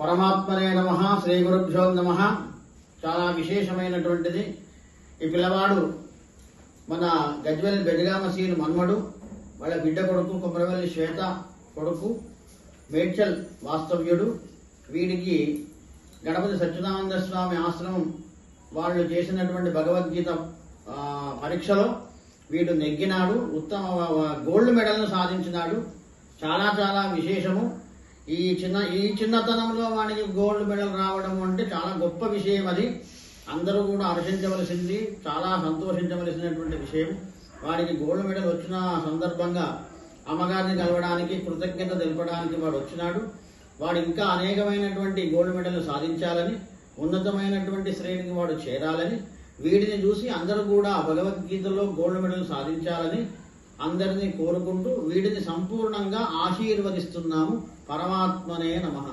పరమాత్మనే నమ శ్రీ గురుభ్యో నమ. చాలా విశేషమైనటువంటిది. ఈ పిల్లవాడు మన గజ్వెల్ బెడ్గామసీను మన్మడు వాళ్ళ బిడ్డ కొడుకు కొమరవల్లి శ్వేత కొడుకు మేడ్చల్ వాస్తవ్యుడు. వీడికి గణపతి సత్యనానంద స్వామి ఆశ్రమం వాళ్ళు చేసినటువంటి భగవద్గీత పరీక్షలో వీడు నెగ్గినాడు. ఉత్తమ గోల్డ్ మెడల్ను సాధించినాడు. చాలా చాలా విశేషము. ఈ చిన్న ఈ చిన్నతనంలో వాడికి గోల్డ్ మెడల్ రావడం అంటే చాలా గొప్ప విషయం అది. అందరూ కూడా హర్షించవలసింది చాలా సంతోషించవలసినటువంటి విషయం. వాడికి గోల్డ్ మెడల్ వచ్చిన సందర్భంగా అమ్మగారిని కలవడానికి కృతజ్ఞత తెలపడానికి వాడు వచ్చినాడు. వాడు ఇంకా అనేకమైనటువంటి గోల్డ్ మెడల్ సాధించాలని ఉన్నతమైనటువంటి శ్రేణికి వాడు చేరాలని వీడిని చూసి అందరూ కూడా భగవద్గీతలో గోల్డ్ మెడల్ సాధించాలని అందరినీ కోరుకుంటూ వీడిని సంపూర్ణంగా ఆశీర్వదిస్తున్నాము. పరమాత్మనే నమః.